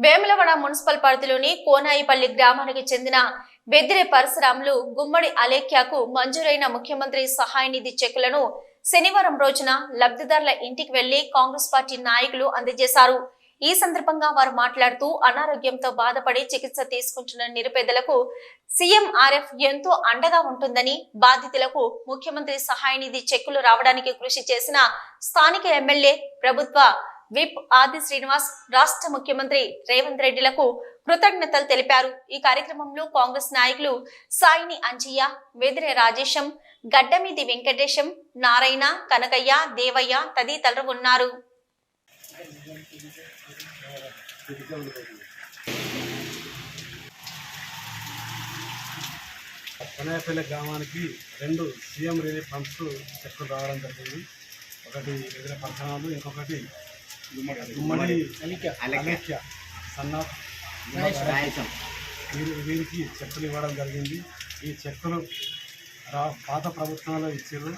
Vemulawada municipal పరిధిలోని కోనాయిపల్లి గ్రామానికి చెందిన బెదిరే పరశురాములు గుమ్మడి అలేఖ్యకు మంజూరైన ముఖ్యమంత్రి సహాయ నిధి చెక్కులను శనివారం రోజున లబ్ధిదారుల ఇంటికి వెళ్ళి కాంగ్రెస్ పార్టీ నాయకులు అందజేశారు. ఈ సందర్భంగా వారు మాట్లాడుతూ అనారోగ్యంతో బాధపడి చికిత్స తీసుకుంటున్న నిరుపేదలకు సీఎంఆర్ఎఫ్ ఎంతో అండగా ఉంటుందని బాధితులకు ముఖ్యమంత్రి సహాయ నిధి చెక్కులు రావడానికి కృషి చేసిన స్థానిక ఎమ్మెల్యే ప్రభుత్వ విప్ ఆది శ్రీనివాస్ రాష్ట్ర ముఖ్యమంత్రి రేవంత్ రెడ్డిలకు కృతజ్ఞతలు తెలిపారు. ఈ కార్యక్రమంలో కాంగ్రెస్ నాయకులు సాయిని అంజయ్య వెదిరే రాజేశం గడ్డమీది వెంకటేశం నారాయణ కనకయ్య దేవయ్య తదితరులు ఉన్నారు. కొనాయపల్లి గ్రామానికి రెండు సీఎం రిలీఫ్ ఫండ్స్ చెక్కులు రావడం జరిగింది. ఒకటి ఎదుర పట్టణాలు ఇంకొకటి గుమ్మడి అలేఖ్య సన్న. వీరి వీరికి చెక్కులు ఇవ్వడం జరిగింది. ఈ చెక్కులు రా పాత ప్రభుత్వంలో ఇచ్చారు.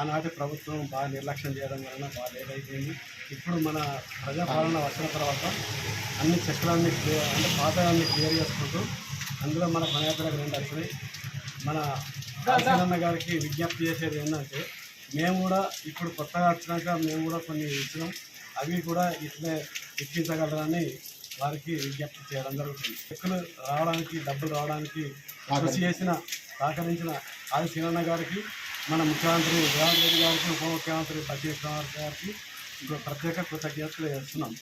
ఆనాటి ప్రభుత్వం బాగా నిర్లక్ష్యం చేయడం వలన బాగా లేట్ అయిపోయింది. ఇప్పుడు మన ప్రజాపాలన వచ్చిన తర్వాత అన్ని చెక్కులన్నీ క్లియర్ అంటే పాతలన్నీ క్లియర్ చేసుకుంటూ అందులో మన కొనాయపల్లికి రెండు వచ్చినాయి. మన రాజన్న గారికి విజ్ఞప్తి చేసేది ఏంటంటే మేము కూడా ఇప్పుడు కొత్తగా వచ్చినాక మేము కూడా కొన్ని ఇచ్చినాం. అవి కూడా ఇట్లే ఎక్కించగలరని వారికి విజ్ఞప్తి చేయడం జరుగుతుంది. చెక్కులు రావడానికి డబ్బులు రావడానికి కృషి చేసిన సహకరించిన ఆది శ్రీనన్న గారికి మన ముఖ్యమంత్రి రేవంత్ రెడ్డి గారికి ఉప ముఖ్యమంత్రి బట్టి గారికి ఇంకో ప్రత్యేక కృతజ్ఞతలు చేస్తున్నాం